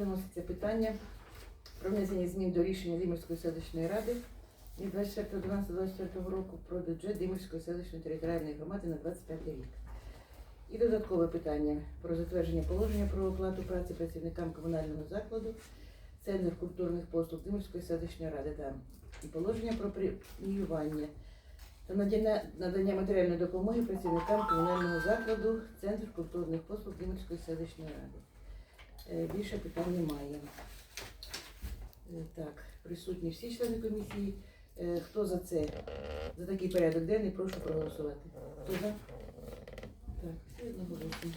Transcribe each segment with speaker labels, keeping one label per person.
Speaker 1: Виноситься питання про внесення змін до рішення Димирської селищної ради від 24.12.24 року про бюджет Димирської селищної територіальної громади на 25 рік. І додаткове питання про затвердження положення про оплату праці працівникам комунального закладу Центр культурних послуг Димирської селищної ради та і положення про преміювання та надання, матеріальної допомоги працівникам комунального закладу Центр культурних послуг Димирської селищної ради. Е, Більше питань немає. Е, Так, присутні всі члени комісії. Е, Хто за це? За такий порядок денний, прошу проголосувати. Хто за? Так, всі одноголосно.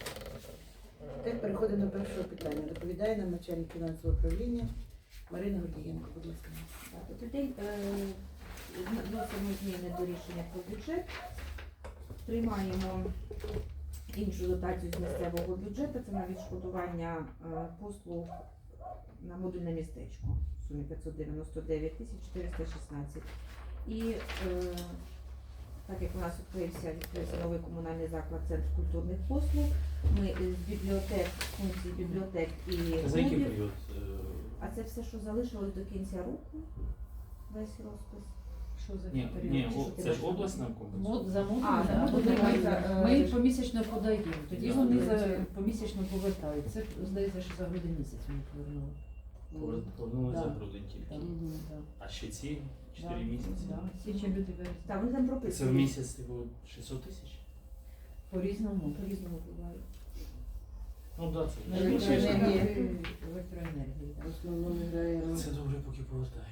Speaker 1: Так, переходимо до першого питання. Доповідає нам начальник фінансового управління Марина Гордієнко. Будь ласка.
Speaker 2: Тоді е, вносимо зміни до рішення про бюджет, приймаємо іншу дотацію з місцевого бюджету, це на відшкодування е, послуг на модульне містечко в сумі 599 тисяч 416. І е, так як у нас відкрився, відкрився новий комунальний заклад Центр культурних послуг, ми з бібліотек, функцій бібліотек і
Speaker 3: За який
Speaker 2: клубів
Speaker 3: період? е,
Speaker 2: а це все, що залишилось до кінця року, весь розпис.
Speaker 4: Що за
Speaker 3: Ні,
Speaker 4: період?
Speaker 3: ні,
Speaker 2: Чи
Speaker 3: о,
Speaker 2: ти
Speaker 3: це ж
Speaker 2: бачиш?
Speaker 3: обласна комплекс.
Speaker 4: Мод замовлення,
Speaker 2: А,
Speaker 4: да,
Speaker 2: да,
Speaker 4: вони
Speaker 2: да,
Speaker 4: ми
Speaker 2: е,
Speaker 4: помісячно подаємо, тоді
Speaker 3: Да.
Speaker 4: вони за помісячно повертають. Це здається, що за грудень місяць ми повернули.
Speaker 3: Повер- Повернули
Speaker 4: Да.
Speaker 3: за грудень тільки.
Speaker 4: Так, так.
Speaker 3: А ще ці 4 місяці.
Speaker 4: да. Січень,
Speaker 2: вони там
Speaker 3: Це в місяць типу 600 тисяч?
Speaker 4: По-різному.
Speaker 2: По-різному буває.
Speaker 3: Ну це.
Speaker 1: Електроенергія.
Speaker 4: Електроенергія. Електроенергія,
Speaker 1: В основному граємо.
Speaker 3: Це добре, поки повертає.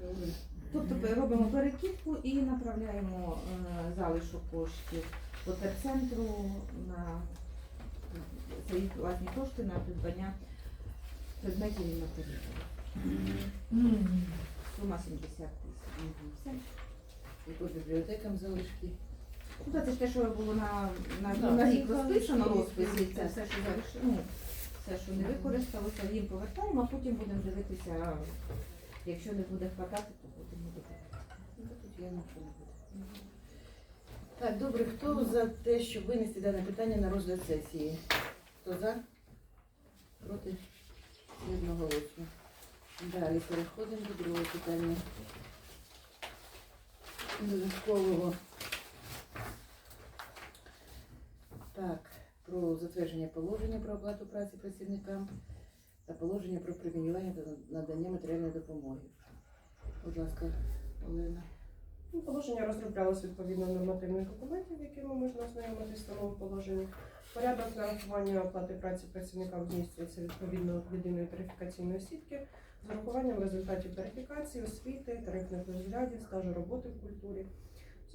Speaker 1: Добре.
Speaker 2: Тобто робимо перекидку і направляємо е, залишок коштів по терцентру на свої власні кошти на придбання предметів і матеріалів. Сума 70 тисяч. Все.
Speaker 1: І по бібліотекам залишки.
Speaker 2: Ну, це ж те, що було на, на,
Speaker 4: Да,
Speaker 2: на рік розписано розписі, це все, що залишило, ну, все, що не використалося, їм повертаємо, а потім будемо дивитися, якщо не буде хватати, то будемо додавати.
Speaker 1: Ну, Тут я нічого не буду. Так, добре, хто за те, щоб винести дане питання на розгляд сесії? Хто за? Проти? Одноголосно. Далі переходимо до другого питання. Додаткового. Так, про затвердження положення про оплату праці працівникам та положення про преміювання та надання матеріальної допомоги. Будь ласка, Олена.
Speaker 5: Ну, Положення розроблялось відповідно нормативних документів, якими можна ознайомитися в самому положенні. Порядок нарахування оплати праці працівникам здійснюється відповідно від єдиної тарифікаційної сітки з урахуванням результатів тарифікації, освіти, тарифних розрядів, стажу роботи в культурі.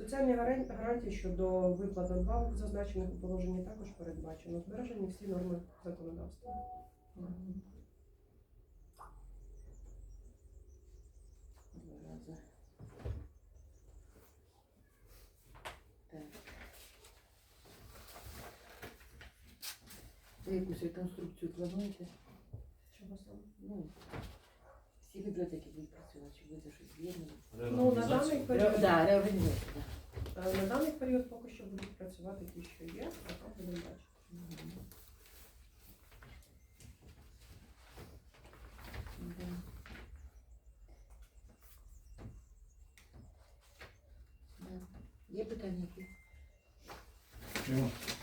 Speaker 5: Соціальні гарантії щодо виплат надбавок, зазначених у положенні, також передбачено. Збережені всі норми законодавства.
Speaker 1: Так. Ви якусь реконструкцію плануєте?
Speaker 5: Чого саме?
Speaker 1: Ну, всі бібліотеки будуть працювати, чи будете щось з'єднувати?
Speaker 5: Ну, на даний період,
Speaker 1: Так, реорганізація.
Speaker 5: Е, на даний період поки що будуть працювати ті, що є, а там будемо бачити.
Speaker 1: Є питання які?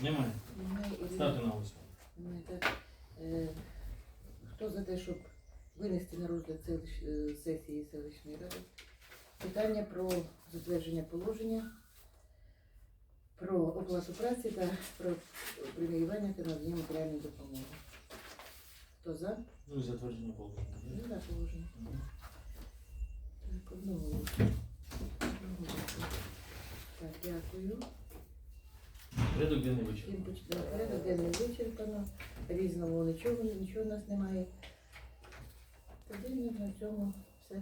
Speaker 3: Немає.
Speaker 1: Немає.
Speaker 3: Ставте на голосування.
Speaker 1: Так, е, Хто за те, щоб винести на розгляд селищ- е, сесії селищної ради питання про затвердження положення, про оплату праці та про преміювання та надання матеріальної допомоги? Хто за?
Speaker 3: Ну і затвердження положення.
Speaker 1: Ну, за положення.
Speaker 3: Мгм.
Speaker 1: Так, одного. Так, дякую.
Speaker 3: Порядок денний
Speaker 1: Всім
Speaker 3: вичерпаний.
Speaker 1: порядок денний вичерпано. Різного нічого, нічого у нас немає. Тоді ми на цьому все.